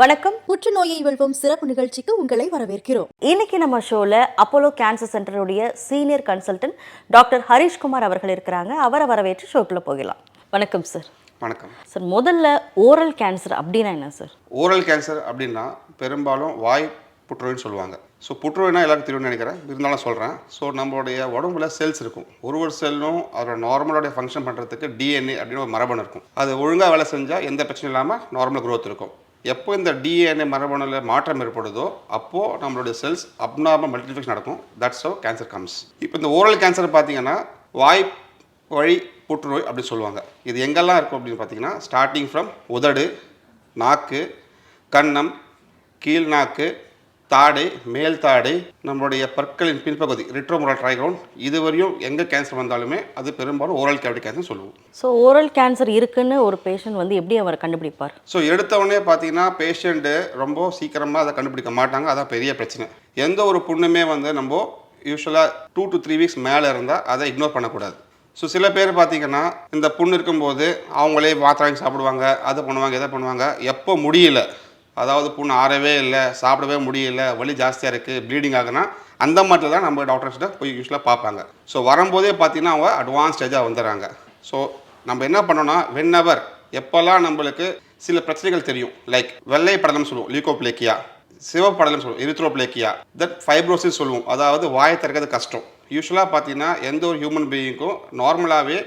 வணக்கம். புற்றுநோயை வெல்வோம் சிறப்பு நிகழ்ச்சிக்கு உங்களை வரவேற்கிறோம். இன்னைக்கு நம்ம ஷோல அப்போலோ கேன்சர் சென்டருடைய சீனியர் கன்சல்டன்ட் டாக்டர் ஹரிஷ்குமார் அவர்கள் இருக்கிறாங்க. அவரை வரவேற்று ஷோக்குள்ள போகலாம். வணக்கம் சார் வணக்கம். சார் முதல்ல ஓரல் கேன்சர் அப்படின்னா என்ன சார் ஓரல் கேன்சர் அப்படின்னா பெரும்பாலும் வாய் புற்றுநோய்னு சொல்லுவாங்க. ஸோ புற்றுநோய்னா எல்லாருக்கும் தெரியும்னு நினைக்கிறேன். இருந்தாலும் சொல்கிறேன் ஸோ நம்மளுடைய உடம்புல செல்ஸ் இருக்கும். ஒரு ஒரு செல்லும் அதோட நார்மலோடைய ஃபங்க்ஷன் பண்ணுறதுக்கு டிஎன்ஏ அப்படின்னு ஒரு மரபணு இருக்கும். அது ஒழுங்காக வேலை செஞ்சால் எந்த பிரச்சனையும் இல்லாமல் நார்மல் growth இருக்கும். எப்போ இந்த டிஎன்ஏ மரபணுல மாற்றம் ஏற்படுதோ அப்போது நம்மளுடைய செல்ஸ் அப்நார்மல் மல்டிஃபிகேஷன் நடக்கும். தட்ஸ் ஹவ் கேன்சர் கம்ஸ் இப்போ இந்த ஓரல் கேன்சர் பார்த்தீங்கன்னா வாய் வழி புற்றுநோய் அப்படின்னு சொல்லுவாங்க. இது எங்கெல்லாம் இருக்கும் அப்படின்னு பார்த்தீங்கன்னா ஸ்டார்டிங் ஃப்ரம் உதடு நாக்கு கன்னம் கீழ் நாக்கு தாடை மேல் தாடை நம்மளுடைய பற்களின் பின்பகுதி ரிட்ரோமோரல் ட்ரைக்ரவுண்ட் இதுவரையும் எங்கே கேன்சர் வந்தாலுமே அது பெரும்பாலும் ஓரல் கேவிட்டி கேன்சர் சொல்லுவோம். ஸோ ஓரல் கேன்சர் இருக்குன்னு ஒரு பேஷண்ட் வந்து எப்படி அவர் கண்டுபிடிப்பார்? ஸோ எடுத்தவொடனே பார்த்தீங்கன்னா பேஷண்ட்டு ரொம்ப சீக்கிரமாக அதை கண்டுபிடிக்க மாட்டாங்க. அதான் பெரிய பிரச்சனை. எந்த ஒரு புண்ணுமே வந்து நம்ம யூஸ்வலாக டூ to த்ரீ வீக்ஸ் மேலே இருந்தால் அதை இக்னோர் பண்ணக்கூடாது. ஸோ சில பேர் பார்த்தீங்கன்னா இந்த புண்ணு இருக்கும்போது அவங்களே மாத்திரை வாங்கி சாப்பிடுவாங்க அதை பண்ணுவாங்க இதை பண்ணுவாங்க. எப்போ முடியல அதாவது புண்ணு ஆறவே இல்லை சாப்பிடவே முடியல வலி ஜாஸ்தியாக இருக்குது ப்ளீடிங் ஆகுனா அந்த மாதிரி தான் நம்ம டாக்டர்ஸ்கிட்ட போய் யூஸ்வலாக பார்ப்பாங்க. ஸோ வரும்போதே பார்த்தீங்கன்னா அவங்க அட்வான்ஸ் ஸ்டேஜாக வந்துடுறாங்க. ஸோ நம்ம என்ன பண்ணோம்னா வென் எப்போல்லாம் நம்மளுக்கு சில பிரச்சனைகள் தெரியும் லைக் வெள்ளை படலம் சொல்லுவோம் லீகோப்ளேக்கியா சிவப்படலம் சொல்லுவோம் எரித்ரோப்ளேக்கியா தட் ஃபைப்ரோசிஸ் சொல்லுவோம். அதாவது வாயை திறக்கிறது கஷ்டம். யூஸ்வலாக பார்த்தீங்கன்னா எந்த ஒரு ஹியூமன் பீயிங்க்கும் நார்மலாகவே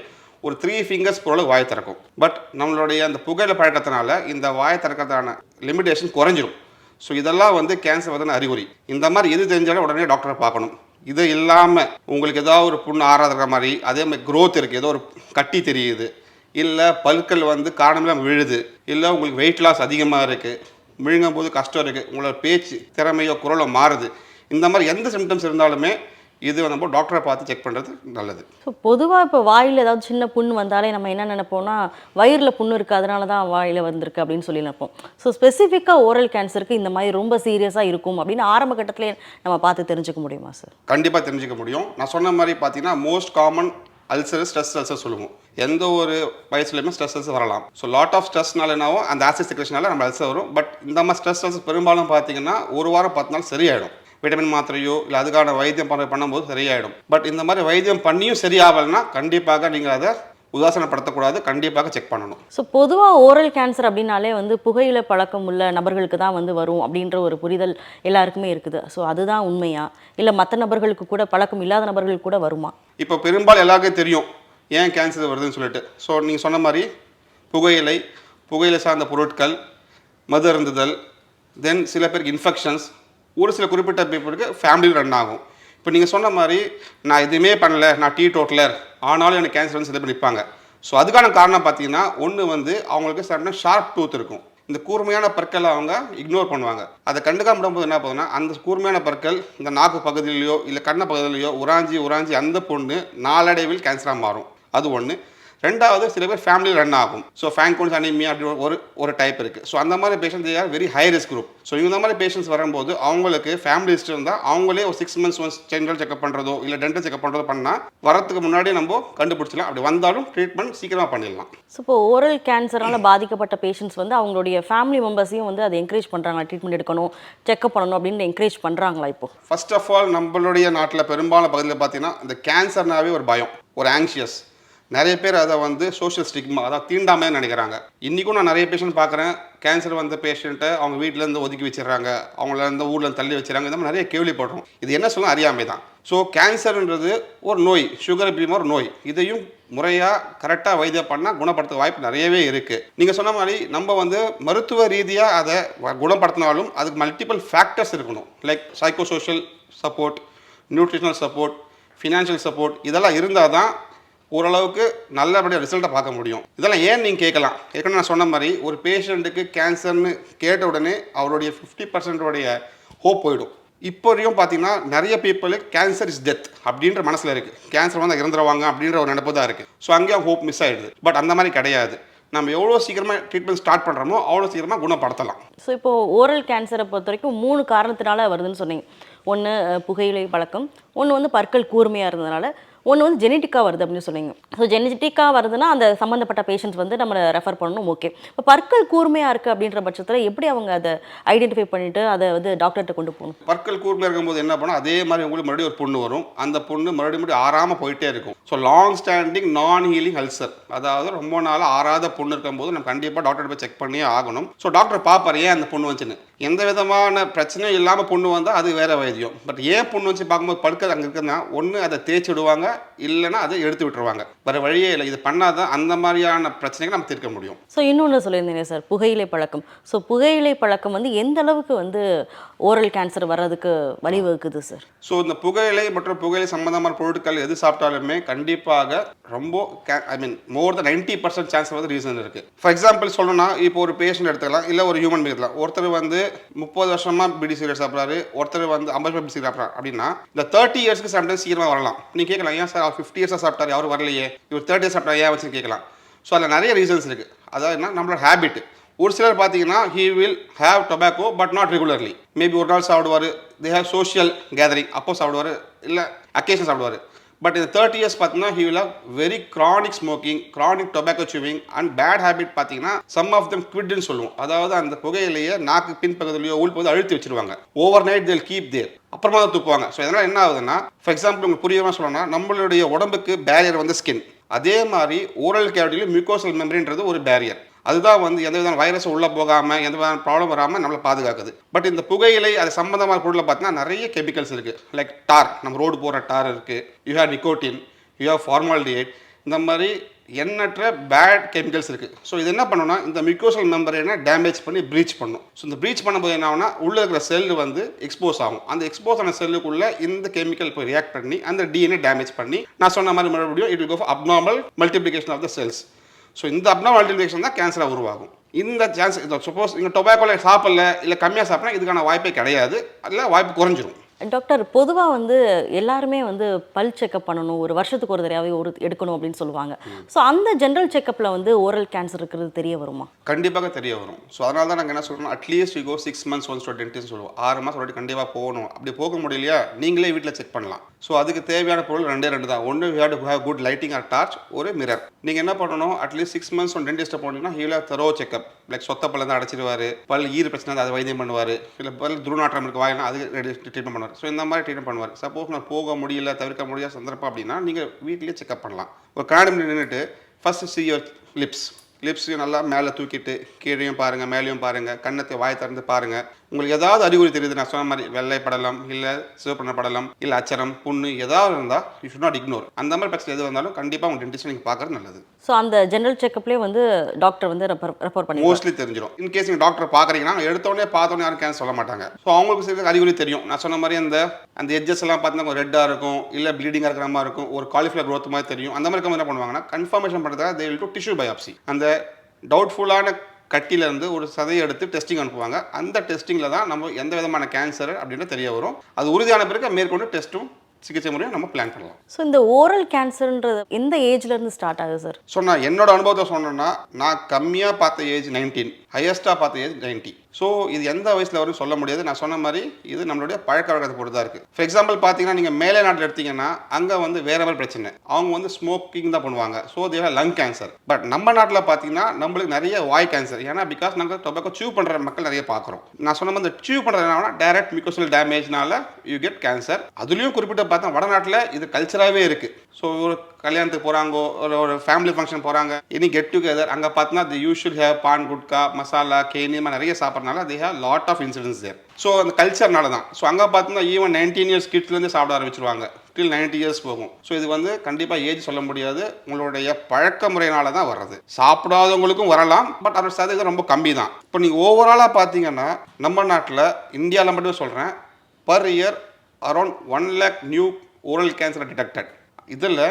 ஒரு த்ரீ ஃபிங்கர்ஸ் போல வாயை திறக்கும். பட் நம்மளுடைய அந்த புகையில பழக்கத்தினால இந்த வாயை திறக்கிறதான லிமிடேஷன் குறைஞ்சிரும். ஸோ இதெல்லாம் வந்து கேன்சர் வந்து அறிகுறி. இந்த மாதிரி எது தெரிஞ்சாலும் உடனே டாக்டரை பார்க்கணும். இது இல்லாமல் உங்களுக்கு ஏதாவது ஒரு புண்ணு ஆறாதுற மாதிரி அதே மாதிரி க்ரோத் இருக்குது ஏதோ ஒரு கட்டி தெரியுது. இல்லை பல்கள் வந்து காரணமில்லாமல் விழுது. இல்லை உங்களுக்கு வெயிட் லாஸ் அதிகமாக இருக்குது விழுங்கும் போது கஷ்டம் இருக்குது உங்களோட பேச்சு திறமையோ குரலோ மாறுது. இந்த மாதிரி எந்த சிம்டம்ஸ் இருந்தாலுமே இது நம்ம டாக்டரை பார்த்து செக் பண்ணுறது நல்லது. ஸோ பொதுவாக இப்போ வாயில் ஏதாவது சின்ன புண்ணு வந்தாலே நம்ம என்ன நினைப்போம்னா வயிறில் புண்ணு இருக்குது அதனால தான் வாயில் வந்திருக்கு அப்படின்னு சொல்லி நினைப்போம். ஸோ ஸ்பெசிஃபிக்காக ஓரல் கேன்சருக்கு இந்த மாதிரி ரொம்ப சீரியஸாக இருக்கும் அப்படின்னு ஆரம்ப கட்டத்திலே நம்ம பார்த்து தெரிஞ்சுக்க முடியுமா சார் கண்டிப்பாக தெரிஞ்சுக்க முடியும். நான் சொன்ன மாதிரி பார்த்தீங்கன்னா most common ulcer stress ulcer சொல்லுவோம். எந்த ஒரு வயசுலையுமே ஸ்ட்ரெஸ் அல்சர் வரலாம். ஸோ லாட் ஆஃப் ஸ்ட்ரெஸ்னால என்னாவும் அந்த ஆசிட் செக்ரேஷனால நம்ம அல்சர் வரும். பட் இந்த மாதிரி ஸ்ட்ரெஸ் அல்சர் பெரும்பாலும் பார்த்தீங்கன்னா ஒரு வாரம் பத்து நாள் சரியாயிடும். விட்டமின் மாத்திரையோ இல்லை அதுக்கான வைத்தியம் பண்ண பண்ணும்போது சரியாயிடும். பட் இந்த மாதிரி வைத்தியம் பண்ணியும் சரியாகலைன்னா கண்டிப்பாக நீங்கள் அதை உதாசனப்படுத்தக்கூடாது. கண்டிப்பாக செக் பண்ணணும். ஸோ பொதுவாக ஓரல் கேன்சர் அப்படின்னாலே வந்து புகையில பழக்கம் உள்ள நபர்களுக்கு தான் வந்து வரும் அப்படின்ற ஒரு புரிதல் எல்லாருக்குமே இருக்குது. ஸோ அதுதான் உண்மையா? இல்லை மற்ற நபர்களுக்கு கூட பழக்கம் இல்லாத நபர்களுக்கு கூட வருமா? இப்போ பெரும்பாலும் எல்லாருக்கும் தெரியும் ஏன் கேன்சர் வருதுன்னு சொல்லிட்டு. ஸோ நீங்கள் சொன்ன மாதிரி புகையிலை புகையிலை சார்ந்த பொருட்கள் மது அருந்துதல் தென் சில பேருக்கு இன்ஃபெக்ஷன்ஸ் ஒரு சில குறிப்பிட்ட பீப்புளுக்கு ஃபேமிலி ரன் ஆகும். இப்போ நீங்கள் சொன்ன மாதிரி நான் எதுவுமே பண்ணல நான் டீ டோட்டலர் ஆனாலும் எனக்கு கேன்சர் வந்து சில பேர் நிற்பாங்க ஸோ அதுக்கான காரணம் பார்த்தீங்கன்னா ஒன்று வந்து அவங்களுக்கு சடனாக ஷார்ப் டூத் இருக்கும். இந்த கூர்மையான பற்களை அவங்க இக்னோர் பண்ணுவாங்க. அதை கண்டுக்காம விடும்போது என்ன போகுதுன்னா அந்த கூர்மையான பற்கள் இந்த நாக்கு பகுதியிலையோ இல்லை கண்ண பகுதியிலையோ உராஞ்சி உராஞ்சி அந்த பொண்ணு நாளடைவில் கேன்சராக மாறும். அது ஒன்று ரெண்டாவது சில பேர் ஃபேமிலி ரன் ஆகும். ஸோ ஃபேங்கோன்ஸ் அனிமியா அப்படி ஒரு ஒரு டைப் இருக்குது ஸோ அந்த மாதிரி patients are very high risk group so இந்த மாதிரி பேஷண்ட்ஸ் வரும்போது அவங்களுக்கு ஃபேமிலி ஹிஸ்ட்ரி இருந்தால் அவங்களே ஒரு six months once general checkup பண்ணுறதோ இல்லை டென்டல் செக்அப் பண்ணுறதோ பண்ணால் வரத்துக்கு முன்னாடி நம்ம கண்டுபிடிச்சலாம் அப்படி வந்தாலும் ட்ரீட்மெண்ட் சீக்கிரமாக பண்ணிடலாம். ஸோ இப்போ ஓரல் கேன்சரால் பாதிக்கப்பட்ட பேஷண்ட்ஸ் வந்து அவங்களுடைய ஃபேமிலி மெம்பர்ஸையும் வந்து அதை என்கரேஜ் பண்ணுறாங்களா ட்ரீட்மெண்ட் எடுக்கணும் செக்அப் பண்ணணும் அப்படின்னு என்கரேஜ் பண்ணுறாங்களா இப்போ? ஃபர்ஸ்ட் ஆஃப் ஆல் நம்மளுடைய நாட்டில் பெரும்பாலும் பகுதியில் பார்த்தீங்கன்னா இந்த கேன்சர்னாவே ஒரு பயம் ஒரு ஆங்ஷியஸ் நிறைய பேர் அதை வந்து சோஷியல் ஸ்டிக்மா அதாவது தீண்டாமே நினைக்கிறாங்க. இன்றைக்கும் நான் நிறைய பேஷண்ட் பார்க்குறேன். கேன்சர் வந்த பேஷண்ட்டை அவங்க வீட்டிலேருந்து ஒதுக்கி வச்சிடறாங்க. அவங்கள இந்த ஊரில் தள்ளி வச்சுறாங்க இந்த மாதிரி நிறைய கேள்விப்படுறோம் இது என்ன சொல்ல அறியாமை தான் ஸோ கேன்சர்ன்றது ஒரு நோய் சுகர் பீமா ஒரு நோய். இதையும் முறையாக கரெக்டாக வைத்தியம் பண்ணால் குணப்படுத்த வாய்ப்பு நிறையவே இருக்குது நீங்கள் சொன்ன மாதிரி நம்ம வந்து மருத்துவ ரீதியாக அதை வ- குணப்படுத்தினாலும் அதுக்கு மல்டிபிள் ஃபேக்டர்ஸ் இருக்கணும். Like psycho social support nutritional support financial support இதெல்லாம் இருந்தால் தான் ஓரளவுக்கு நல்லபடியாக ரிசல்ட்டை பார்க்க முடியும். இதெல்லாம் ஏன் நீங்கள் கேட்கலாம்? ஏற்கனவே நான் சொன்ன மாதிரி ஒரு பேஷண்ட்டுக்கு கேன்சர்னு கேட்ட உடனே அவருடைய ஃபிஃப்டி பர்சன்டோடைய ஹோப் போயிடும். இப்போ வரையும் பார்த்தீங்கன்னா நிறைய பீப்புளுக்கு கேன்சர் இஸ் டெத் அப்படின்ற மனசில் இருக்குது கேன்சர் வந்து இறந்துருவாங்க அப்படின்ற ஒரு நினைப்பு தான் இருக்குது ஸோ அங்கேயும் ஹோப் மிஸ் ஆகிடுது பட் அந்த மாதிரி கிடையாது. நம்ம எவ்வளோ சீக்கிரமாக ட்ரீட்மெண்ட் ஸ்டார்ட் பண்ணுறோமோ அவ்வளோ சீக்கிரமாக குணப்படுத்தலாம். ஸோ இப்போ ஓரல் கேன்சரை பொறுத்த வரைக்கும் மூணு காரணத்தினால வருதுன்னு சொன்னீங்க. ஒன்று புகையிலை பழக்கம். ஒன்று வந்து பற்கள் கூர்மையாக இருந்ததுனால. ஒன்று வந்து ஜெனட்டிக்காக வருது அப்படின்னு சொன்னீங்க. ஸோ ஜெனட்டிக்காக வருதுன்னா அந்த சம்மந்தப்பட்ட பேஷண்ட்ஸ் வந்து நம்ம ரெஃபர் பண்ணணும். ஓகே இப்போ பற்கள் கூர்மையாக இருக்குது அப்படின்ற பட்சத்தில் எப்படி அவங்க அதை ஐடென்டிஃபை பண்ணிவிட்டு அதை வந்து டாக்டர்கிட்ட கொண்டு போகணும்? பற்கள் கூர்மையாக இருக்கும்போது என்ன பண்ணால் அதே மாதிரி உங்களுக்கு மறுபடியும் ஒரு பொண்ணு வரும். அந்த பொண்ணு மறுபடியும் மறுபடியும் ஆறாமல் போயிட்டே இருக்கும். So long standing non healing ulcer அதாவது ரொம்ப நாள் ஆறாத புண்ணு இருக்கும்போது நம்ம கண்டிப்பாக டாக்டர் போய் செக் பண்ணியே ஆகணும். ஸோ டாக்டர் பார்ப்பார் ஏன் அந்த புண்ணு வந்துச்சுன்னு? எந்த விதமான பிரச்சனையும் இல்லாமல் புண்ணு வந்தால் அது வேற வைத்தியம். பட் ஏன் புண்ணு வச்சு பார்க்கும்போது படுக்கிறது அங்கே இருக்குதுன்னா ஒன்று அதை தேய்ச்சி விடுவாங்க இல்லைன்னா அதை எடுத்து விட்டுருவாங்க. வேறு வழியே இல்லை. இது பண்ணாதான் அந்த மாதிரியான பிரச்சனைகளை நம்ம தீர்க்க முடியும். ஸோ இன்னொன்று சொல்லியிருந்தீங்க சார் புகையிலை பழக்கம். ஸோ புகையிலை பழக்கம் வந்து எந்த அளவுக்கு வந்து ஓரல் கேன்சர் வர்றதுக்கு வழிவகுக்குது சார் ஸோ இந்த புகையிலை மற்றும் புகையிலை சம்பந்தமான பொருட்கள் எது சாப்பிட்டாலுமே கண்டிப்பாக ரொம்ப I mean more than ninety percent chance வந்து ரீசன் இருக்குது ஃபார் எக்ஸாம்பிள் சொல்லணும்னா இப்போ ஒரு பேஷண்ட் எடுத்துக்கலாம் இல்லை ஒரு ஹியூமன் பீங் எடுத்துக்கலாம். ஒருத்தர் வந்து முப்பது வருஷமா பிடி சிகரெட் சாப்பிட்றாரு ஒருத்தர் வந்து ஐம்பது பிடி சிகரெட் சாப்பிட்றாரு. அப்படின்னா இந்த தேர்ட்டி இயர்ஸ்க்கு சம்டைம்ஸ் சீக்கிரமாக வரலாம். நீங்கள் கேட்கலாம் ஏன் சார் அவர் ஃபிஃப்டி இயர்ஸாக சாப்பிட்டாரு யாரும் வரலையே? இவர் தேர்ட்டி இயர்ஸ் சாப்பிட்டாரு ஏன் வச்சு கேட்கலாம். ஸோ அதில் நிறைய ரீசன்ஸ் இருக்குது அதாவது என்ன? நம்மளோட ஹேபிட் ஒரு சிலர் பார்த்தீங்கன்னா he will have tobacco but not regularly maybe ஒரு நாள் சாப்பிடுவார் தே ஹேவ் சோஷியல் கேதரிங் அப்போ சாப்பிடுவார் இல்லை அக்கேஷன் சாப்பிடுவார். பட் இந்த தேர்ட்டி இயர்ஸ் பார்த்தீங்கன்னா he will very chronic smoking chronic tobacco chewing and bad habit பார்த்தீங்கன்னா சம் ஆஃப் தம் குவிட்னு சொல்லுவோம். அதாவது அந்த புகையிலேயே நாக்கு பின்பகுதியிலையோ உள் அழுத்தி வச்சிருவாங்க. Over night they'll keep there அப்புறமா தான் துப்புவாங்க ஸோ இதனால் என்ன ஆகுதுன்னா ஃபார் எக்ஸாம்பிள் உங்களுக்கு புரியாமல் சொல்லணும்னா நம்மளுடைய உடம்புக்கு பேரியர் வந்து ஸ்கின் அதே மாதிரி ஓரல் கேவிட்டியில் மியூக்கோசல் மெமரின்றது ஒரு பேரியர் அதுதான் வந்து எந்த விதமான வைரஸ் உள்ளே போகாமல் எந்த விதமான ப்ராப்ளம் வராமல் நம்மளை பாதுகாக்குது. பட் இந்த புகையிலை அது சம்மந்தமான பொருளில் பார்த்தீங்கன்னா நிறைய கெமிக்கல்ஸ் இருக்குது லைக் டார் நம்ம ரோடு போகிற டார் இருக்குது you have nicotine you have formaldehyde இந்த மாதிரி எண்ணற்ற பேட் கெமிக்கல்ஸ் இருக்குது ஸோ இது என்ன பண்ணணும்னா இந்த மியூக்கோசல் மெம்பரேனை டேமேஜ் பண்ணி ப்ரீச் பண்ணும். ஸோ இந்த ப்ரீச் பண்ணும்போது என்ன ஆகுனா உள்ளே இருக்கிற செல் வந்து எக்ஸ்போஸ் ஆகும். அந்த எக்ஸ்போஸ் ஆன செல்லுக்குள்ளே இந்த கெமிக்கல் போய் ரியாக்ட் பண்ணி அந்த டிஎன்ஏ டேமேஜ் பண்ணி நான் சொன்ன மாதிரி மறுபடியும் it will go for of the cells so இந்த அப்னா இன்ஃபெக்ஷன் தான் கேன்சராக உருவாகும். இந்த சான்ஸ் சப்போஸ் நீங்கள் டொபாக்கோவில் சாப்பிடல இல்லை கம்மியாக சாப்பிட்னா இதுக்கான வாய்ப்பே கிடையாது. அதில் வாய்ப்பு குறைஞ்சிரும். டாக்டர் பொதுவாக வந்து எல்லாருமே வந்து பல் செக்கப் பண்ணணும் ஒரு வருஷத்துக்கு ஒரு தடவையாவே ஒரு எடுக்கணும் அப்படின்னு சொல்லுவாங்க. ஸோ அந்த ஜென்ரல் செக்கப்பில் வந்து ஓரல் கேன்சர் இருக்கிறது தெரிய வருமா? கண்டிப்பாக தெரிய வரும். ஸோ அதனால தான் நாங்கள் என்ன சொல்கிறோம் at least you go six months once to dentist சொல்லுவோம். ஆறு மாதம் ஒரு கண்டிப்பாக போகணும். அப்படி போக முடியலையா? நீங்களே வீட்டில் செக் பண்ணலாம். ஸோ அதுக்கு தேவையான பொருள் ரெண்டே ரெண்டு தான். ஒன்று we have to have good lighting or torch ஒரு மிரர் நீங்கள் என்ன பண்ணணும்? At least six months one டென்டிஸ்ட்டை போனீங்கன்னா ஹீல் தரோ செக்அப் லைக் சொத்த பல்ல தான் அடைச்சிடுவார் பல் ஈர் பிரச்சனை அதை வைத்தியம் பண்ணுவார். இல்லை பல் துருநாற்றம் இருக்கு வாயினா அது ட்ரீட்மெண்ட் பண்ணுவார். ஸோ இந்த மாதிரி ட்ரீட்மெண்ட் பண்ணுவார். சப்போஸ் நான் போக முடியல தவிர்க்க முடியாத சந்தர்ப்பம் அப்படின்னா நீங்கள் வீட்லேயே செக்அப் பண்ணலாம். ஒரு கண்ணாடி நின்றுட்டு ஃபஸ்ட்டு சி யுவர் லிப்ஸ் லிப்ஸையும் நல்லா மேலே தூக்கிட்டு கீழேயும் பாருங்கள் மேலேயும் பாருங்கள் கண்ணத்தை வாய் திறந்து பாருங்கள் உங்களுக்கு ஏதாவது அறிகுறி தெரியுது நான் சொன்ன மாதிரி வெள்ளை படலம் இல்லை சிவப்பு படலம் இல்லை அச்சரம் புண்ணு ஏதாவது இருந்தால் யூ ஷுட் நாட் இக்னோர் அந்த மாதிரி பிரச்சனை எது வந்தாலும் கண்டிப்பாக உங்கள் டென்டிஸ்ட் நீங்கள் பார்க்குறது நல்லது. ஸோ அந்த ஜென்ரல் செக்கப்லேயே வந்து டாக்டர் வந்து ரெஃபர் பண்ணி மோஸ்ட்லி தெரிஞ்சிடும் இன் கேஸ் நீங்கள் டாக்டர் பார்க்குறீங்கன்னா எடுத்தோடனே பார்த்தோன்னே யாரும் கேன்சர் சொல்ல மாட்டாங்க. ஸோ அவங்களுக்கு சில அறிகுறி தெரியும். நான் சொன்ன மாதிரி அந்த அந்த எட்ஜஸ் எல்லாம் பார்த்தீங்கன்னா ரெட்டாக இருக்கும் இல்லை ப்ளீடிங்காக இருக்கிற மாதிரி இருக்கும் ஒரு காலிஃப்ளவர் growth மாதிரி தெரியும். அந்த மாதிரி என்ன பண்ணுவாங்கன்னா கன்ஃபர்மேஷன் பண்ணுறதுக்காக தே வில் டிஷ்யூ பயாப்சி அந்த டவுட்ஃபுல்லான கட்டியிலேருந்து ஒரு சதையை எடுத்து டெஸ்டிங் அனுப்புவாங்க. அந்த டெஸ்டிங்கில் தான் நம்ம எந்த விதமான கேன்சர் அப்படின்னு தெரிய வரும். அது உறுதியான பிறகு மேற்கொண்டு டெஸ்ட்டும் சிகிச்சை முறையும் நம்ம பிளான் பண்ணலாம். ஸோ இந்த ஓரல் கேன்சர்ன்றது எந்த ஏஜ்ல இருந்து ஸ்டார்ட் ஆகுது சார் நான் என்னோட அனுபவத்தை சொன்னேன்னா நான் கம்மியாக பார்த்த ஏஜ் நைன்டீன் ஹையஸ்ட்டாக பார்த்த ஏஜ் நைன்ட்டி ஸோ இது எந்த வயசில் வரும் சொல்ல முடியாது. நான் சொன்ன மாதிரி இது நம்மளுடைய பழக்க வழக்கத்தை பொறுத்து தான் இருக்குது ஃபார் எக்ஸாம்பிள் பார்த்தீங்கன்னா நீங்கள் மேலே நாட்டில் எடுத்தீங்கன்னா அங்கே வந்து வேற மாதிரி பிரச்சனை. அவங்க வந்து ஸ்மோக்கிங் தான் பண்ணுவாங்க. ஸோ தேவ லங் கேன்சர் பட் நம்ம நாட்டில் பார்த்தீங்கன்னா நம்மளுக்கு நிறைய வாய் கேன்சர் ஏன்னா பிகாஸ் நாங்கள் டொபாக்கோ சீவ் பண்ணுற மக்கள் நிறைய பார்க்குறோம் நான் சொன்ன மாதிரி இந்த பண்ணுறது பண்ணுறதுனால டைரக்ட் மிக்கோசல் டேமேஜ்னால யூ கெட் கேன்சர் அதுலேயும் குறிப்பிட்ட பார்த்தா வடநாட்டில் இது கல்ச்சராகவே இருக்குது ஸோ ஒரு கல்யாணத்துக்கு போகிறாங்கோ ஒரு ஒரு ஃபேமிலி ஃபங்க்ஷன் போகிறாங்க இனி கெட் டுகெதர் அங்கே பார்த்தீங்கன்னா the usual have paan gutka masala khaini மாதிரி நிறைய சாப்பிட்றதுனால they have lot of incidents there so அந்த கல்ச்சர்னால தான். ஸோ அங்கே பார்த்தீங்கன்னா ஈவன் நைன்டீன் இயர்ஸ் கிட்ஸ்லேருந்து சாப்பிட ஆரம்பிச்சிருவாங்க. டில் நைன்டி இயர்ஸ் போகும். ஸோ இது வந்து கண்டிப்பாக ஏஜ் சொல்ல முடியாது. உங்களுடைய பழக்க முறையினால தான் வர்றது. சாப்பிடாதவங்களுக்கும் வரலாம். பட் அதோட சதவீதம் ரொம்ப கம்மி தான் இப்போ நீங்கள் ஓவராலாக பார்த்தீங்கன்னா நம்ம நாட்டில் இந்தியாவில் மட்டும் சொல்கிறேன் per year around one lakh new oral cancer detected இதில்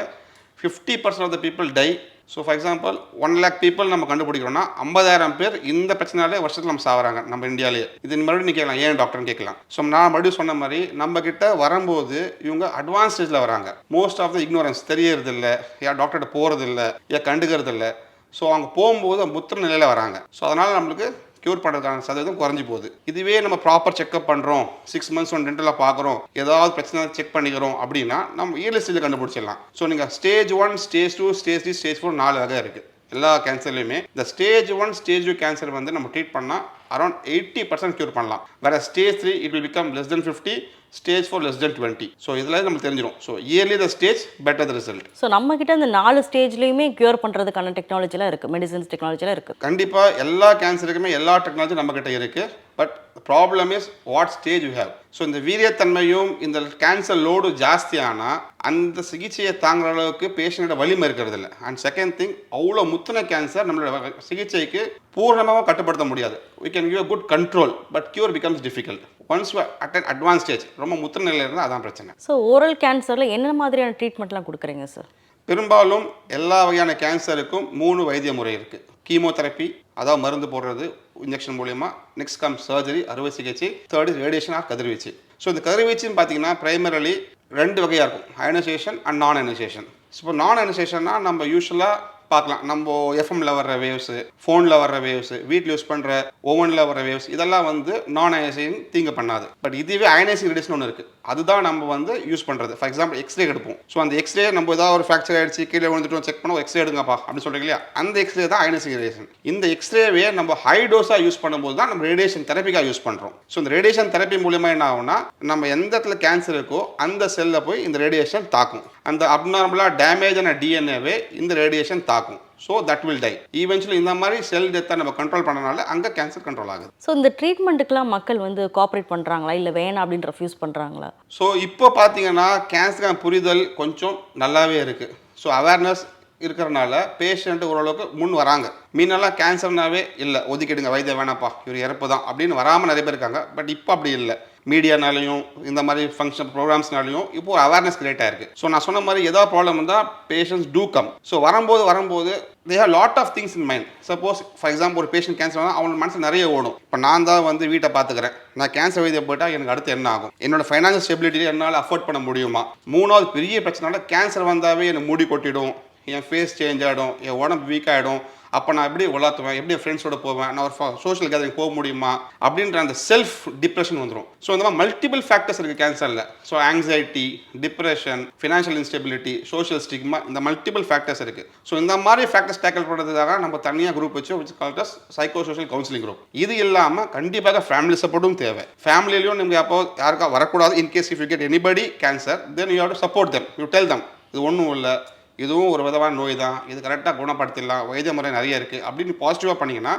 fifty percent of the people die so for example one lakh people நம்ம கண்டுபிடிக்கிறோம்னா ஐம்பதாயிரம் பேர் இந்த பிரச்சனாலே வருஷத்தில் நம்ம சாவறாங்க நம்ம இந்தியாவிலேயே இது மறுபடியும் நீ கேட்கலாம் ஏன் டாக்டர்னு கேட்கலாம்? ஸோ நான் மறுபடியும் சொன்ன மாதிரி நம்ம கிட்ட வரும்போது இவங்க அட்வான்ஸ் ஸ்டேஜில் வராங்க. மோஸ்ட் ஆஃப் த இக்னோரன்ஸ் தெரியறது இல்லை ஏன் டாக்டர்கிட்ட போகிறது இல்லை ஏன் கண்டுக்கிறது இல்லை ஸோ அவங்க போகும்போது முத்திர நிலையில் வராங்க. ஸோ அதனால் நம்மளுக்கு க்யூர் பண்ணுறதுக்கான சதவீதம் குறைஞ்சி போகுது. இதுவே நம்ம ப்ராப்பர் செக்அப் பண்ணுறோம் சிக்ஸ் மந்த்ஸ் ஒன் டென்டலாக பார்க்குறோம். ஏதாவது பிரச்சனை செக் பண்ணிக்கிறோம் அப்படின்னா நம்ம இயர்லி ஸ்டேஜில் கண்டுபிடிச்சிடலாம். ஸோ நீங்கள் stage one stage two stage three stage four நாலு வகை இருக்குது எல்லா கேன்சர்லையுமே இந்த stage one stage two cancer வந்து நம்ம ட்ரீட் பண்ணால் அரௌண்ட் எயிட்டி பர்சன்ட் க்யூர் பண்ணலாம். வேறு stage three it will become less than fifty stage four less than twenty so இதில் நமக்கு தெரிஞ்சிடும் so early the stage better the result so நம்ம கிட்ட இந்த நாலு ஸ்டேஜ்லையுமே க்யூர் பண்ணுறதுக்கான டெக்னாலஜிலாம் இருக்குது மெடிசன்ஸ் டெக்னாலஜிலாம் இருக்குது கண்டிப்பாக எல்லா கேன்சருக்குமே எல்லா டெக்னாலஜி நம்மக்கிட்ட இருக்குது but problem is what stage you have so இந்த வீரியத்தன்மையும் இந்த கேன்சர் லோடு ஜாஸ்தியானால் அந்த சிகிச்சையை தாங்குற அளவுக்கு பேஷண்ட்டோட வலிமை இருக்கிறது இல்லை அண்ட் செகண்ட் திங் அவ்வளோ முத்தின கேன்சர் நம்மளோட வ- சிகிச்சைக்கு பூர்ணமாக கட்டுப்படுத்த முடியாது. We can give a good control but cure becomes difficult. Once at advance stage ரொம்ப முத்தின நிலையில் இருந்தால் அதான் பிரச்சனை. ஸோ ஓரல் கேன்சரில் என்ன மாதிரியான ட்ரீட்மெண்ட்லாம் கொடுக்குறீங்க சார் பெரும்பாலும் எல்லா வகையான கேன்சருக்கும் மூணு வைத்திய முறை இருக்குது கீமோதெரப்பி அதாவது மருந்து போடுறது இன்ஜெக்ஷன் மூலயமா. நெக்ஸ்ட் கம் சர்ஜரி அறுவை சிகிச்சை தேர்ட் ரேடியேஷன் ஆர் கதிர்வீச்சு. ஸோ இந்த கதிர்வீச்சுன்னு பார்த்தீங்கன்னா பிரைமரலி ரெண்டு வகையாக இருக்கும். அயனைசேஷன் அண்ட் நான் அயனைசேஷன் இப்போ நான் அயனைசேஷன்னா நம்ம யூஸ்வலாக பார்க்கலாம். நம்ம எஃப்எம்ல வர்ற வேவ்ஸு ஃபோனில் வர்ற வேவ்ஸு வீட்டில் யூஸ் பண்ணுற ஓவனில் வர வேவ்ஸ் இதெல்லாம் வந்து நான் அயனைசிங் தீங்கு பண்ணாது. பட் இதுவே அயனைசிங் ரேடியேஷன் ஒன்று இருக்குது அதுதான் நம்ம வந்து யூஸ் பண்ணுறது ஃபார் எக்ஸாம்பிள் எக்ஸ்ரே எடுப்போம். ஸோ அந்த எக்ஸ்ரே நம்ம ஏதாவது ஒரு ஃப்ராக்சர் ஆயிடுச்சு கீழே விழுந்துட்டோம் செக் பண்ணோம் எக்ஸ்ரே எடுங்கப்பா அப்படின்னு சொல்கிறீங்க இல்லையா? அந்த எக்ஸ்ரே தான் அயனைசிங் ரேடியேஷன் இந்த எக்ஸ்ரேவே நம்ம ஹை டோஸாக யூஸ் பண்ணும்போது தான் நம்ம ரேடியேஷன் தெரப்பிக்காக யூஸ் பண்ணுறோம் ஸோ இந்த ரேடியேஷன் தெரப்பி மூலியமாக என்ன ஆகும்னா நம்ம எந்த இடத்துல கேன்சர் இருக்கோ அந்த செல்லில் போய் இந்த ரேடியேஷன் தாக்கும். அந்த அப்நார்மலாக டேமேஜ் ஆன டிஎன்ஏவே இந்த ரேடியேஷன் தாக்கும். So that will die eventually இந்த மாதிரி செல் டெத்தை நம்ம கண்ட்ரோல் பண்ணனால அங்கே கேன்சர் கண்ட்ரோல் ஆகுது. ஸோ இந்த ட்ரீட்மெண்ட்டுக்கெலாம் மக்கள் வந்து கோஆப்ரேட் பண்ணுறாங்களா இல்லை வேணாம் அப்படின்னு ரெஃப்யூஸ் பண்ணுறாங்களா ஸோ இப்போ பார்த்தீங்கன்னா கேன்சருக்கான புரிதல் கொஞ்சம் நல்லாவே இருக்குது ஸோ அவேர்னஸ் இருக்கிறனால பேஷண்ட் ஓரளவுக்கு முன் வராங்க. மீனெல்லாம் கேன்சர்னாவே இல்லை ஒதுக்கிடுங்க வைத்தியம் வேணாப்பா இவர் இறப்பு தான் அப்படின்னு வராமல் நிறைய பேர் இருக்காங்க. பட் இப்போ அப்படி இல்லை. மீடியானாலையும் இந்த மாதிரி ஃபங்க்ஷன் ப்ரோக்ராம்ஸ்னாலையும் இப்போ ஒரு அவேர்னஸ் கிரியேட் ஆயிருக்கு. ஸோ நான் சொன்ன மாதிரி ஏதோ ப்ராப்ளம் இருந்தால் பேஷண்ட்ஸ் டூ கம் ஸோ வரும்போது வரும்போது they have lot of things in mind suppose for example ஒரு பேஷண்ட் கேன்சர் வந்தால் அவனோட மனசு நிறைய ஓடும். இப்போ நான் தான் வந்து வீட்டை பார்த்துக்கிறேன். நான் கேன்சர் வைத்தியம் போயிட்டால் எனக்கு அடுத்து என்ன ஆகும்? என்னோட ஃபைனான்சியல் ஸ்டெபிலிட்டி என்னால் அஃபோர்ட் பண்ண முடியுமா? மூணாவது பெரிய பிரச்சனைனால கேன்சர் வந்தாவே எனக்கு மூடி கொட்டிடும். என் ஃபேஸ் சேஞ்ச் ஆகிடும் என் உடம்பு வீக் ஆகிடும் அப்போ நான் எப்படி உலாத்துவேன்? எப்படி ஃப்ரெண்ட்ஸோட போவேன்? நான் ஒரு சோஷியல் கேதரிங் போக முடியுமா? அப்படின்ற அந்த செல்ஃப் டிப்ரெஷன் வந்துடும் ஸோ இந்த மாதிரி மல்டிபிள் ஃபேக்டர்ஸ் இருக்குது கேன்சரில் so anxiety depression financial instability social stigma இந்த மல்டிபிள் ஃபேக்டர்ஸ் இருக்குது ஸோ இந்த மாதிரி ஃபேக்டர்ஸ் டேக்கிள் பண்ணுறதுக்காக நம்ம தனியாக குரூப் வச்சு which called as psycho social counselling group இது இல்லாமல் கண்டிப்பாக ஃபேமிலி சப்போர்ட்டும் தேவை. ஃபேமிலியிலையும் நீங்கள் அப்போ யாருக்கா வரக்கூடாது. In case if you get anybody cancer then you have to support them you tell them இது ஒன்றும் இல்லை. இதுவும் ஒரு விதமான நோய் தான். இது கரெக்டாக குணப்படுத்திடலாம். வைத்திய முறை நிறைய இருக்குது அப்படின்னு பாசிட்டிவாக பண்ணிங்கன்னா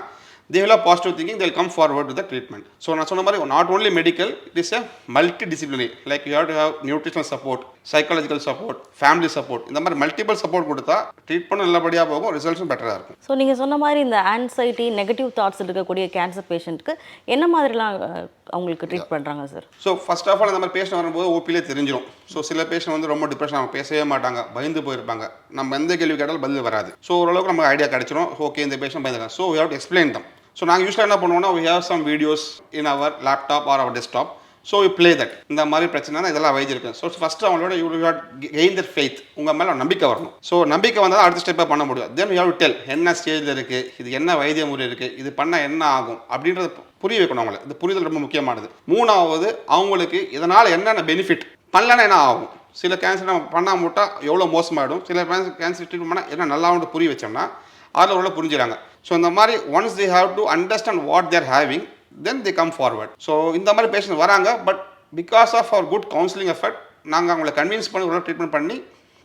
they positive thinking they'll come forward to the treatment so நான் சொன்ன மாதிரி not only medical it is a multi disciplinary like you have to have nutritional support psychological support family support இந்த மாதிரி மல்டிபிள் சப்போர்ட் கொடுத்தா treatment நல்லபடியாக போகும் ரிசல்ட்ஸும் பெட்டராக இருக்கும். ஸோ நீங்கள் சொன்ன மாதிரி இந்த ஆன்சைட்டி நெகட்டிவ் தாட்ஸ் இருக்கக்கூடிய கேன்சர் பேஷண்ட்டுக்கு என்ன மாதிரிலாம் அவங்களுக்கு ட்ரீட் பண்ணுறாங்க sir so first of all இந்த மாதிரி பேஷண்ட் வரும்போது ஓபிலே தெரிஞ்சிடும் ஸோ சில பேஷண்ட் வந்து ரொம்ப டிப்ரெஷன் அவங்க பேசவே மாட்டாங்க பயந்து போயிருப்பாங்க. நம்ம எந்த கேள்வி கேட்டாலும் பதில் வராது. ஸோ ஓரளவுக்கு நமக்கு ஐடியா கிடைச்சிரும். ஓகே இந்த patient பயந்துருக்காங்க. So have to explain them. So நாங்கள் யூஸ்வலாக என்ன பண்ணுவோம்னா we have some videos in our laptop or our desktop so you play that இந்த மாதிரி பிரச்சனை இதெல்லாம் வைத்தியம் இருக்கு. ஸோ ஃபஸ்ட்டு அவங்களோட you had gain that faith உங்கள் மேலே நம்பிக்கை வரணும். ஸோ நம்பிக்கை வந்தால் அடுத்த ஸ்டெப்பாக பண்ண முடியும். தென் யூ ஹவ் டெல் என்ன ஸ்டேஜில் இருக்குது இது என்ன வைத்திய முறை இருக்குது இது பண்ணால் என்ன ஆகும்? அப்படின்றத புரிய வைக்கணும் அவங்களை. இது புரிதல் ரொம்ப முக்கியமானது. மூணாவது அவங்களுக்கு இதனால் என்னென்ன பெனிஃபிட் பண்ணலன்னா என்ன ஆகும்? சில கேன்சர் நம்ம பண்ணாம விட்டா எவ்வளோ மோசமாகிடும் சில கேன்சர் ட்ரீட்மெண்ட் பண்ணால் என்ன நல்லா புரிய வச்சோம்னா அதில் உள்ள புரிஞ்சுறாங்க ஸோ இந்த மாதிரி once they have to understand what they're having then they come forward so இந்த மாதிரி பேஷண்ட் வராங்க but because of our good counselling effort நாங்கள் அவங்களை கன்வின்ஸ் பண்ணி உள்ள ட்ரீட்மெண்ட் பண்ணி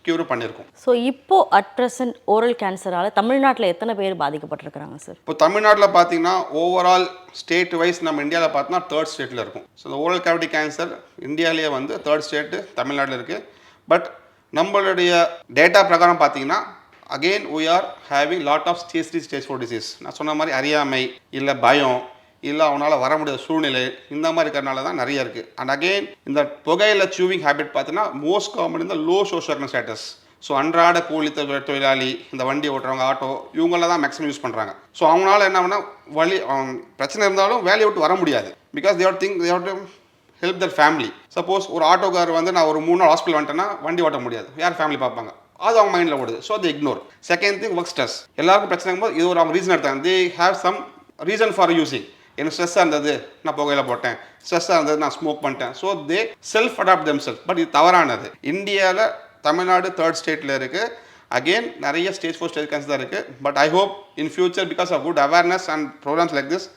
க்யூர் பண்ணியிருக்கோம் ஸோ இப்போ அட் ப்ரெசன்ட் ஓரல் கேன்சரால் தமிழ்நாட்டில் எத்தனை பேர் பாதிக்கப்பட்டிருக்கிறாங்க சார் இப்போ தமிழ்நாட்டில் பார்த்தீங்கன்னா ஓவரால் ஸ்டேட் வைஸ் நம்ம இந்தியாவில் பார்த்தோம்னா தேர்ட் ஸ்டேட்டில் இருக்கும். ஸோ இந்த ஓரல் கேவிட்டி கேன்சர் இந்தியாவிலேயே வந்து தேர்ட் ஸ்டேட்டு தமிழ்நாட்டில் இருக்குது பட் நம்மளுடைய டேட்டா பிரகாரம் பார்த்தீங்கன்னா again we are having lot of stage three stage four disease நான் சொன்ன மாதிரி அறியாமை இல்லை பயம் இல்லை அவனால் வர முடியாத சூழ்நிலை இந்த மாதிரி இருக்கிறனால தான் நிறைய இருக்குது அண்ட் அகெயின் இந்த புகையில சூவிங் ஹேபிட் பார்த்தீங்கன்னா மோஸ்ட் காமன் இந்த லோ சோஷியல் ஸ்டேட்டஸ் ஸோ அன்றாட கூலி தொழிலாளி இந்த வண்டி ஓட்டுறவங்க ஆட்டோ இவங்கள தான் மேக்ஸிமம் யூஸ் பண்ணுறாங்க ஸோ அவங்களால என்ன பண்ணால் வழி பிரச்சனை இருந்தாலும் வேலையை விட்டு வர முடியாது. Because they've think they've to help their family suppose ஒரு ஆட்டோக்கார் வந்து நான் ஒரு மூணு நாள் ஹாஸ்பிட்டல் வந்துட்டேன்னா வண்டி ஓட்ட முடியாது. யார் ஃபேமிலி பார்ப்பாங்க? அது அவங்க மைண்டில் ஓடுது. So they ignore second thing work stress எல்லாருக்கும் பிரச்சனை போது இது ஒரு அவங்க ரீசன் எடுத்தாங்க. They have some reason for using எனக்கு ஸ்ட்ரெஸ்ஸாக இருந்தது நான் புகையில போட்டேன். ஸ்ட்ரெஸ்ஸாக இருந்தது நான் ஸ்மோக் பண்ணிட்டேன். So they self adapt them self but இது தவறானது. இந்தியாவில் தமிழ்நாடு தேர்ட் ஸ்டேட்டில் இருக்குது அகெயின் நிறைய ஸ்டேஜ் ஃபோர் ஸ்டேஜ் கேன்சர் தான் இருக்குது but I hope in future because of good awareness and programmes like this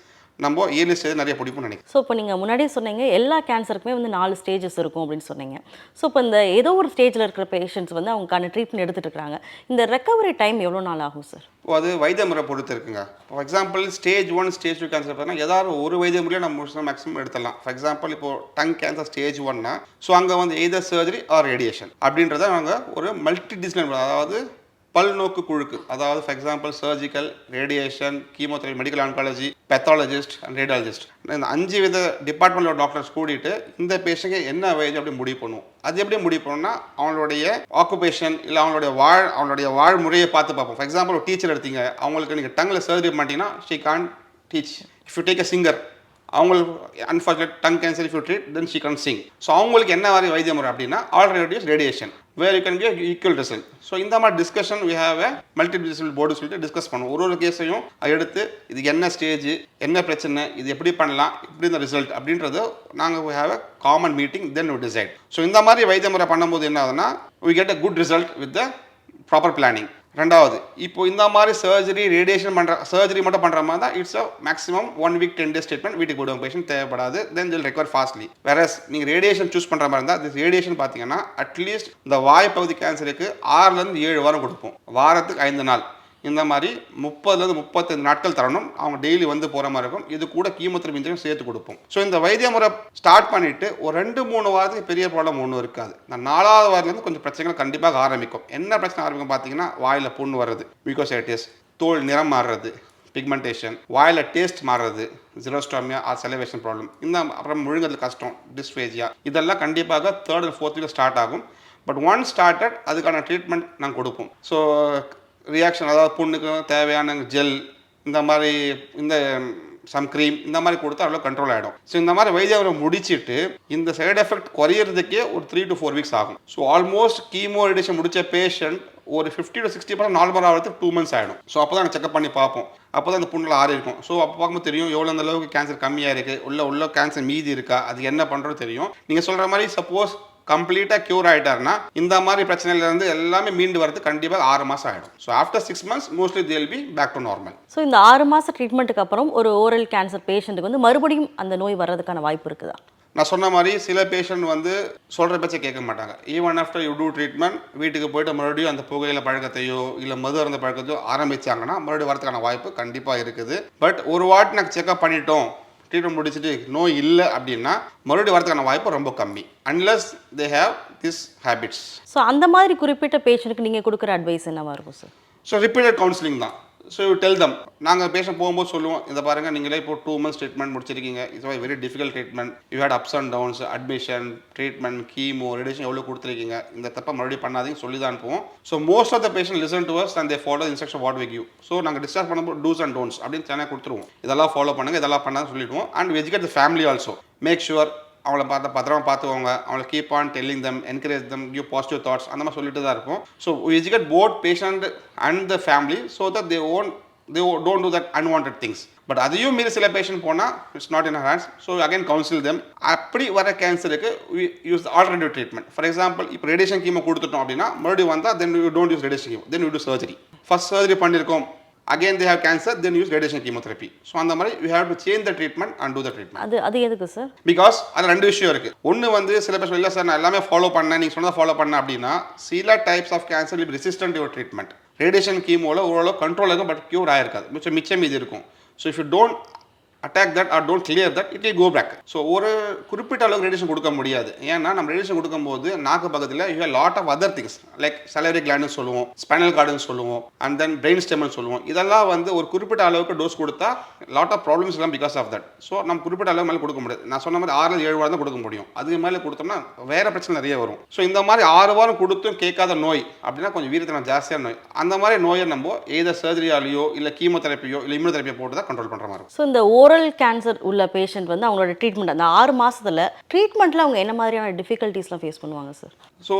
நம்ம ஏர்லி ஸ்டேஜ் நிறைய பிடிப்போம்னு நினைக்கிறேன். ஸோ இப்போ நீங்கள் முன்னாடியே சொன்னீங்க எல்லா கேன்சருக்குமே வந்து நாலு ஸ்டேஜஸ் இருக்கும் அப்படின்னு சொன்னீங்க. ஸோ இப்போ இந்த ஏதோ ஒரு ஸ்டேஜில் இருக்கிற பேஷண்ட்ஸ் வந்து அவங்களுக்கான ட்ரீட்மெண்ட் எடுத்துட்டு இருக்காங்க. இந்த ரெக்கவரி டைம் எவ்வளோ நாள் ஆகும் சார் இப்போ அது வைத்திய முறை பொறுத்து இருக்குங்க. For example stage one stage two cancer பார்த்தீங்கன்னா ஏதாவது ஒரு வைத்திய முறையை நம்ம முடிச்சு மேக்ஸிமம் எடுத்துடலாம். ஃபார் எக்ஸாம்பிள் இப்போ டங் கேன்சர் ஸ்டேஜ் ஒன்னா ஸோ அங்கே வந்து எய்தர் சர்ஜரி ஆர் ரேடியேஷன் அப்படின்றத நாங்கள் ஒரு மல்டி டிசிப்ளின் அதாவது பல்நோக்கு குழுக்கு அதாவது for example surgical radiation chemotherapy medical oncology pathologist and radiologist இந்த அஞ்சு வித டிபார்ட்மெண்ட் டாக்டர்ஸ் கூட்டிட்டு இந்த பேஷண்ட்க்கு என்ன வயது அப்படி முடிவு பண்ணுவோம். அது எப்படி முடிவு பண்ணணும்னா அவங்களுடைய ஆக்குபேஷன் இல்லை அவங்களுடைய வாழ் அவங்களுடைய வாழ்முறையை பார்த்து பார்ப்போம். ஃபார் எக்ஸாம்பிள் ஒரு டீச்சர் எடுத்தீங்க அவங்களுக்கு நீங்கள் டங்கில் சர்ஜரி பண்ணிட்டீங்கன்னா she can teach if you take a singer அவங்களுக்கு unfortunate tongue cancer if you treat then she can sing so அவங்களுக்கு என்ன மாதிரி வைத்திய முறை அப்படின்னா alternatives radiation where you can get equal result so இந்த மாதிரி discussion we have a multi discipline board சொல்லிட்டு டிஸ்கஸ் பண்ணுவோம். ஒரு ஒரு கேஸையும் எடுத்து இதுக்கு என்ன ஸ்டேஜ் என்ன பிரச்சனை இது எப்படி பண்ணலாம் இப்படி இந்த ரிசல்ட் அப்படின்றது நாங்கள் we have a common meeting then we decide so இந்த மாதிரி வைத்திய முறை பண்ணும்போது என்ன ஆகுதுன்னா we get a good result with the proper planning ரெண்டாவது இப்போ இந்த மாதிரி சர்ஜரி ரேடியேஷன் பண்ணுற சர்ஜரி மட்டும் பண்ணுற மாதிரி தான் it's a maximum one week ten days treatment வீட்டுக்கு போடுவோம் பேஷண்ட் தேவைப்படாது. தென் வில் ரெக்வர் ஃபாஸ்ட்லி வேற நீங்கள் ரேடியேஷன் சூஸ் பண்ணுற மாதிரி இருந்தால் this ரேடியேஷன் பார்த்தீங்கன்னா அட்லீஸ்ட் இந்த வாய்ப்பகுதி கேன்சருக்கு ஆறுலேருந்து ஏழு வாரம் கொடுப்போம். வாரத்துக்கு ஐந்து நாள். இந்த மாதிரி முப்பதுலேருந்து முப்பத்தஞ்சு நாட்கள் தரணும். அவங்க டெய்லி வந்து போகிற மாதிரி இருக்கும். இது கூட கீமோதெரபி இன்ஜெக்ஷன் சேர்த்து கொடுப்போம். ஸோ இந்த வைத்திய முறை ஸ்டார்ட் பண்ணிவிட்டு ஒரு ரெண்டு மூணு வாரத்துக்கு பெரிய ப்ராப்ளம் ஒன்றும் இருக்காது. நான் நாலாவது வாரத்துலேருந்து கொஞ்சம் பிரச்சனைகள் கண்டிப்பாக ஆரம்பிக்கும். என்ன பிரச்சனை ஆரம்பிக்கும் பார்த்தீங்கன்னா வாயில் புண்ணு வர்றது மியூகோசைட்டிஸ் தோல் நிறம் மாறுறது பிக்மெண்டேஷன் வாயில் டேஸ்ட் மாறுறது ஜிரோஸ்டாமியா ஆர் செலவேஷன் ப்ராப்ளம் இந்த அப்புறம் முழுங்கிறது கஷ்டம் டிஸ்பேஜியா இதெல்லாம் கண்டிப்பாக third and fourth week start ஆகும். பட் ஒன் ஸ்டார்டட் அதுக்கான ட்ரீட்மெண்ட் நாங்கள் கொடுப்போம். ஸோ ரியாக்ஷன் அதாவது புண்ணுக்கு தேவையான ஜெல் இந்த மாதிரி இந்த சம் க்ரீம் இந்த மாதிரி கொடுத்தா அவ்வளோ கண்ட்ரோல் ஆகிடும் ஸோ இந்த மாதிரி வைத்தியரை முடிச்சிட்டு இந்த சைடு எஃபெக்ட் குறையிறதுக்கே ஒரு த்ரீ டு ஃபோர் வீக்ஸ் ஆகும். ஸோ ஆல்மோஸ்ட் கீமோ எடிஷன் முடிச்ச பேஷண்ட் ஒரு fifty to sixty percent normal ஆகிறதுக்கு டூ மந்த்ஸ் ஆகிடும் ஸோ அப்போ தான் செக்அப் பண்ணி பார்ப்போம். அப்போ தான் அந்த புண்ணில் ஆறி இருக்கும். ஸோ அப்போ பார்க்கும்போது தெரியும் எவ்வளோ அந்த அளவுக்கு கேன்சர் கம்மியாக இருக்குது உள்ள உள்ள கேன்சர் மீதி இருக்கா அது என்ன பண்ணுறோம் தெரியும். நீங்கள் சொல்கிற மாதிரி சப்போஸ் கம்ப்ளீட்டாக க்யூர் ஆகிட்டாருன்னா இந்த மாதிரி பிரச்சனையிலேருந்து எல்லாமே மீண்டு வரது கண்டிப்பாக ஆறு மாதம் ஆகிடும் so after six months mostly they'll be back to normal so இந்த ஆறு மாத ட்ரீட்மெண்ட்டுக்கு அப்புறம் ஒரு ஓரல் கேன்சர் பேஷண்ட்டுக்கு வந்து மறுபடியும் அந்த நோய் வர்றதுக்கான வாய்ப்பு இருக்குதா? நான் சொன்ன மாதிரி சில பேஷண்ட் வந்து சொல்கிற பேச்சை கேட்க மாட்டாங்க. Even after you do treatment வீட்டுக்கு போயிட்டு மறுபடியும் அந்த புகையில பழக்கத்தையோ இல்லை மது அருந்த பழக்கத்தையோ ஆரம்பிச்சாங்கன்னா மறுபடியும் வரதுக்கான வாய்ப்பு கண்டிப்பாக இருக்குது. பட் ஒரு வாட்டி நாங்கள் செக்அப் பண்ணிட்டோம் ட்ரீட்மெண்ட் முடிச்சுட்டு நோய் இல்லை அப்படின்னா மறுபடியும் வரதுக்கான வாய்ப்பு ரொம்ப கம்மி. Unless they have this habits so அந்த மாதிரி குறிப்பிட்ட பேஷண்ட்டுக்கு நீங்கள் கொடுக்குற அட்வைஸ் என்னவா இருக்கும் சார் ஸோ ரிப்பீட்டட் கவுன்சிலிங் தான். ஸோ யூ டெல் தம் நாங்கள் பேச போகும்போது சொல்லுவோம் இதை பாருங்கள் நீங்களே இப்போ டூ மந்த்ஸ் ட்ரீட்மெண்ட் முடிச்சிருக்கீங்க. It's very difficult treatment you had ups and downs admission treatment chemo radiation எவ்வளோ கொடுத்துருக்கீங்க. இந்த தப்பை மறுபடியும் பண்ணாதீங்க சொல்லி தான் அனுப்புவோம். So most of the patient listen to us and they follow instruction what we give you so நாங்கள் டிஸ்கஸ் பண்ணும்போது டூஸ் அண்ட் டோன்ஸ் அப்படின்னு தானே கொடுத்துருவோம். இதெல்லாம் ஃபாலோ பண்ணுங்க இதெல்லாம் பண்ணான்னு சொல்லிடுவோம். And educate the family also make sure அவங்கள பார்த்து பத்திரமா பார்த்துக்கோங்க. அவங்கள keep on telling them encourage them give positive thoughts அந்த மாதிரி சொல்லிட்டு தான் இருக்கும். So educate both patient and the family so that they won't they don't do that unwanted things but அதையும் மீறி சில பேஷண்ட் போனால் it's not in hands so again counsel them அப்படி வர கேன்சருக்கு use alternative treatment for example இப்போ radiation chemo கொடுத்துட்டோம் அப்படின்னா மறுபடியும் வந்தால் then you don't use radiation chemo then you do surgery first surgery பண்ணியிருக்கோம் again they have cancer then use radiation chemotherapy so அந்த மாதிரி you have to change the treatment and do the treatment அது அது எதுக்கு sir because அது ரெண்டு விஷயம் இருக்கு. ஒன்று வந்து சில பேர் இல்லை சார் நான் எல்லாமே ஃபாலோ பண்ணேன். நீங்கள் சொன்னதை ஃபாலோ பண்ணேன். அப்படின்னா சில types of cancer if resistant your treatment radiation கீமோவில் ஓரளவு கண்ட்ரோல் இருக்கும் பட் க்யூர் ஆயிருக்காது. மிச்சம் மிச்சம் இது இருக்கும். So if you don't attack that or don't clear that it'll go back so ஒரு குறிப்பிட்ட அளவுக்கு ரேடியேஷன் கொடுக்க முடியாது. ஏன்னா நம்ம ரேடியேஷன் கொடுக்கும்போது நாக்கு பக்கத்தில் you have lot of other things like salivary gland சொல்லுவோம் ஸ்பைனல் கார்டுன்னு சொல்லுவோம் அண்ட் தென் பிரெயின் ஸ்டெம்னு சொல்லுவோம். இதெல்லாம் வந்து ஒரு குறிப்பிட்ட அளவுக்கு டோஸ் கொடுத்தா லாட் ஆஃப் ப்ராப்ளம்ஸ் எல்லாம் பிகாஸ் ஆஃப் தட் ஸோ நம்ம குறிப்பிட்ட அளவு மேலே கொடுக்க முடியாது. நான் சொன்ன மாதிரி ஆறு ஏழு வாரம் தான் கொடுக்க முடியும். அதுக்கு மேலே கொடுத்தோம்னா வேற பிரச்சனை நிறைய வரும். ஸோ இந்த மாதிரி ஆறு வாரம் கொடுத்தும் கேட்காத நோய் அப்படின்னா கொஞ்சம் வீரத்தனம் ஜாஸ்தியான நோய். அந்த மாதிரி நோயை நம்ம ஏதோ சர்ஜரியாலேயோ இல்லை கீமோதெரப்பியோ இல்லை இம்யூனோதெரப்பியோ போட்டு தான் கண்ட்ரோல் பண்ணுற மாதிரி இருக்கும். ஸோ இந்த ஓரல் கேன்சர் உள்ள பேஷண்ட் வந்து அவங்களோட ட்ரீட்மெண்ட் அந்த ஆறு மாதத்தில் ட்ரீட்மெண்ட்டில் அவங்க என்ன மாதிரியான டிஃபிகல்ட்டிஸ்லாம் ஃபேஸ் பண்ணுவாங்க சார் ஸோ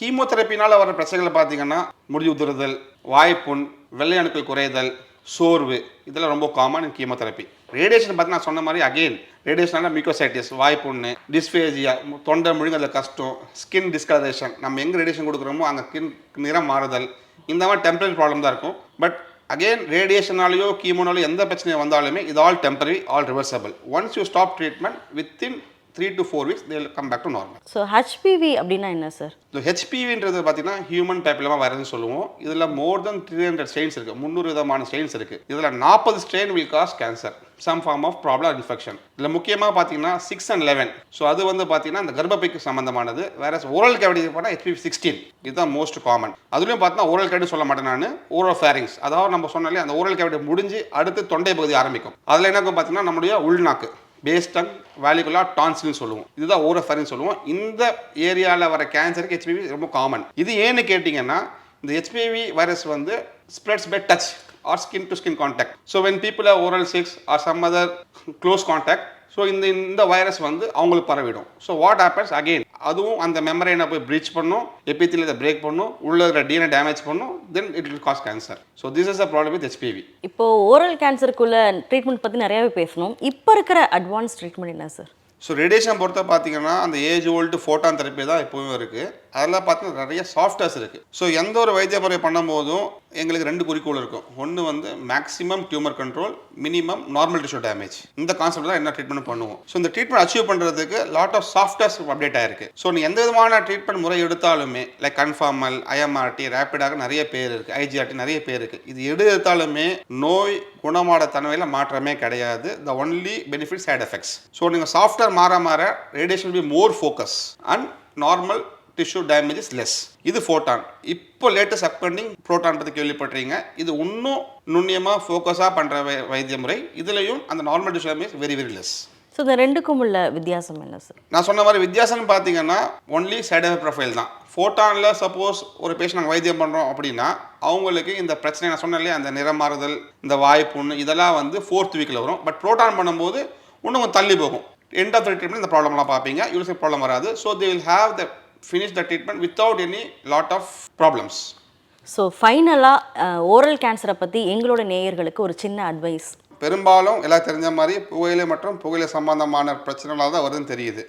கீமோதெரப்பினால் வர பிரச்சனைகளை பார்த்தீங்கன்னா முடி உதிர்தல் வாய்ப்புண் வெள்ளை அணுக்கள் குறைதல் சோர்வு இதெல்லாம் ரொம்ப காமன் கீமோதெரப்பி ரேடியேஷன் பார்த்து நான் சொன்ன மாதிரி அகெயின் ரேடியேஷனால மியூக்கோசைட்டிஸ் வாய்ப்புண்ணு டிஸ்பேஜியா தொண்டை முழுங்கல கஷ்டம் ஸ்கின் டிஸ்கலரேஷன் நம்ம எங்கே ரேடியேஷன் கொடுக்குறோமோ அங்கே ஸ்கின் நிறம் மாறுதல். இந்த மாதிரி டெம்பரரி ப்ராப்ளம் தான் இருக்கும். பட் அகெயின் ரேடியேஷனாலேயோ கீமோனாலேயோ எந்த பிரச்சனை வந்தாலுமே இது all temporary all reversible once you stop treatment within three to four weeks they come back to normal so HPV அப்படின்னா என்ன சார் இந்த ஹெச்பிவின்றது பார்த்தீங்கன்னா ஹியூமன் பேப்பிலமா வைரஸ் சொல்லுவோம். இதில் more then three hundred strains இருக்குது முந்நூறு விதமான ஸ்ட்ரெயின்ஸ் இருக்குது இதில் நாற்பது strain will cause cancer some form of problem infection இதில் முக்கியமாக பார்த்தீங்கன்னா சிக்ஸ் அண்ட் லெவன் ஸோ அது வந்து பார்த்தீங்கன்னா இந்த கர்ப்பப்பைக்கு சம்மந்தமானது வேற ஓரல் கேவிட்டி பார்த்தா ஹெச்பி சிக்ஸ்டீன் இதுதான் மோஸ்ட் காமன் அதுலேயும் பார்த்தீங்கன்னா ஓரல் கேவிட்டி சொல்ல மாட்டேன் நான். ஓரோ ஃபேரிங்ஸ் அதாவது நம்ம சொன்னாலே அந்த ஓரல் கேவிட்டி முடிஞ்சு அடுத்து தொண்டை பகுதி ஆரம்பிக்கும். அதில் என்ன பார்த்தீங்கன்னா நம்மளுடைய உள்நாக்கு. பேஸ்டன் வேலிகுலா டான்சில்னு சொல்லுவோம். இதுதான் ஓரோஃபரின்னு சொல்லுவோம். இந்த ஏரியாவில் வர கேன்சருக்கு ஹெச்பிவி ரொம்ப காமன் இது ஏன்னு கேட்டிங்கன்னா இந்த ஹெச்பிவி வைரஸ் வந்து spreads by touch or skin to skin contact so when people are oral sex or some other close contact so இந்த இந்த வைரஸ் வந்து அவங்களுக்கு பரவிடும். ஸோ வாட் ஹேப்பன்ஸ் அகெயின் அதுவும் அந்த மெமரைனை போய் ப்ரீச் பண்ணும் எபித்தில் இதை பிரேக் பண்ணும் உள்ள இருக்கிற டிஎன்ஏ டேமேஜ் பண்ணும் then it will cause cancer so this is a problem with HPV இப்போ ஓரல் கேன்சருக்குள்ள ட்ரீட்மெண்ட் பற்றி நிறையாவே பேசணும். இப்போ இருக்கிற அட்வான்ஸ் ட்ரீட்மெண்ட் என்ன சார் ஸோ ரேடியேஷன் பொறுத்த பார்த்தீங்கன்னா அந்த ஏஜ் ஓல்டு ஃபோட்டான் தெரப்பி தான் எப்போவும் இருக்குது அதெல்லாம் பார்த்தீங்கன்னா நிறைய சாஃப்ட்வேர்ஸ் இருக்குது ஸோ எந்த ஒரு வைத்திய முறை பண்ணும்போதும் எங்களுக்கு ரெண்டு குறிக்கோள் இருக்கும். ஒன்று வந்து maximum tumour control minimum normal tissue damage இந்த கான்செப்ட் தான் என்ன ட்ரீட்மெண்ட் பண்ணுவோம். ஸோ இந்த ட்ரீட்மெண்ட் அச்சீவ் பண்ணுறதுக்கு லாட் ஆஃப் சாஃப்ட்வேர்ஸ் அப்டேட் ஆயிருக்கு. ஸோ நீ எந்த விதமான ட்ரீட்மெண்ட் முறை எடுத்தாலுமே லைக் கன்ஃபார்மல் ஐஎம்ஆர்டி ரேப்பிடாக நிறைய பேர் இருக்குது ஐஜிஆர்டி நிறைய பேர் இருக்குது இது எடு எடுத்தாலுமே நோய் குணமாட தன்மையில் மாற்றமே கிடையாது. The only benefit side effects so நீங்கள் சாஃப்ட்வேர் மாற மாற radiation be more focus and normal tissue damage is less இது ஃபோட்டான் இப்போ லேட்டஸ்ட் அப்கண்டிங் ப்ரோட்டான் பற்றி கேள்விப்பட்டிருக்கீங்க. இது இன்னும் நுண்ணியமாக ஃபோக்கஸாக பண்ணுற வைத்திய முறை இதுலேயும் அந்த normal tissue damage very very less so இந்த ரெண்டுக்கும் உள்ள வித்தியாசம் என்ன சார் நான் சொன்ன மாதிரி வித்தியாசம்னு பார்த்தீங்கன்னா ஒன்லி சைட் எஃபெக்ட் ப்ரொஃபைல் தான். ஃபோட்டானில் சப்போஸ் ஒரு பேஷண்ட் நாங்கள் வைத்தியம் பண்ணுறோம் அப்படின்னா அவங்களுக்கு இந்த பிரச்சனை நான் சொன்னேன் அந்த நிறம் மாறுதல் இந்த வாய்ப்புண்ணு இதெல்லாம் வந்து ஃபோர்த் வீக்கில் வரும். பட் ப்ரோட்டான் பண்ணும்போது இன்னும் தள்ளி போகும். எண்ட் ஆஃப் ட்ரீட்மெண்ட் இந்த ப்ராப்ளம்லாம் பார்ப்பீங்க. யூனிசெக் ப்ராப்ளம் வராது. So they will have the finish the treatment without any lot of problems so ஃபைனலாக ஓரல் கேன்சரை பற்றி எங்களோட நேயர்களுக்கு ஒரு சின்ன அட்வைஸ் பெரும்பாலும் எல்லாம் தெரிஞ்ச மாதிரி புகையிலை மற்றும் புகையிலை சம்பந்தமான பிரச்சனைகளால் தான் வருதுன்னு தெரியுது.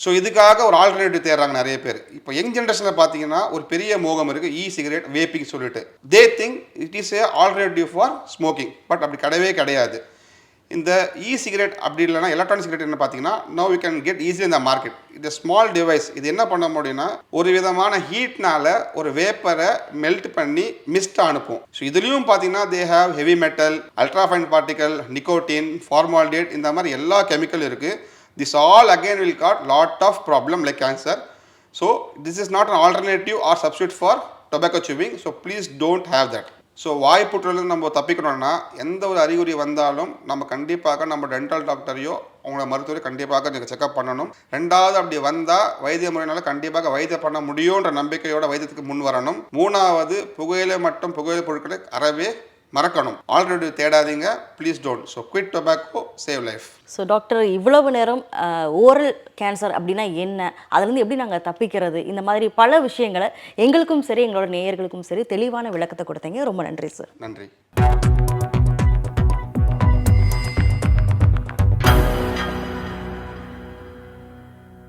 ஸோ இதுக்காக ஒரு ஆல்டர்னேட்டிவ் தேடுறாங்க நிறைய பேர். இப்போ யங் ஜென்ரேஷனில் பார்த்தீங்கன்னா ஒரு பெரிய மோகம் இருக்குது இ சிகரெட் வேப்பிங் சொல்லிட்டு. They think it is a alternative for smoking but அப்படி கிடையவே கிடையாது. இந்த இ சிகரெட் அப்படி இல்லைனா எலக்ட்ரானிக் சிகரெட் என்ன பார்த்தீங்கன்னா no you can get easily இந்த மார்க்கெட் இது ஸ்மால் டிவைஸ் இது என்ன பண்ண முடியும்னா ஒரு விதமான ஹீட்னால ஒரு வேப்பரை மெல்ட் பண்ணி மிஸ்ட் அனுப்பும். ஸோ இதுலேயும் பார்த்தீங்கன்னா they have heavy metal ultrafine particle nicotine formaldehyde இந்த மாதிரி எல்லா கெமிக்கல் இருக்குது this all again will got lot of problem like cancer so this is not an alternative or substitute for tobacco chewing so please don't have that so வாய்ப்புற்றுலேருந்து நம்ம தப்பிக்கணும்னா எந்த ஒரு அறிகுறி வந்தாலும் நம்ம கண்டிப்பாக நம்ம டென்டல் டாக்டரையோ அவங்கள மருத்துவரை கண்டிப்பாக நீங்கள் செக்அப் பண்ணணும். ரெண்டாவது அப்படி வந்தால் வைத்திய முறையினால கண்டிப்பாக வைத்தியம் பண்ண முடியுன்ற நம்பிக்கையோட வைத்தியத்துக்கு முன் வரணும். மூணாவது புகையிலை மற்றும் புகையிலை பொருட்களை அறவே மறக்கணும். Already தேடாதீங்க. Please don't so quit tobacco save life so doctor இவ்வளவு நேரம் ஓரல் கேன்சர் அப்படின்னா என்ன? அதுலேருந்து எப்படி நாங்கள் தப்பிக்கிறது? இந்த மாதிரி பல விஷயங்களை எங்களுக்கும் சரி எங்களோட நேயர்களுக்கும் சரி தெளிவான விளக்கத்தை கொடுத்தீங்க. ரொம்ப நன்றி சார் நன்றி.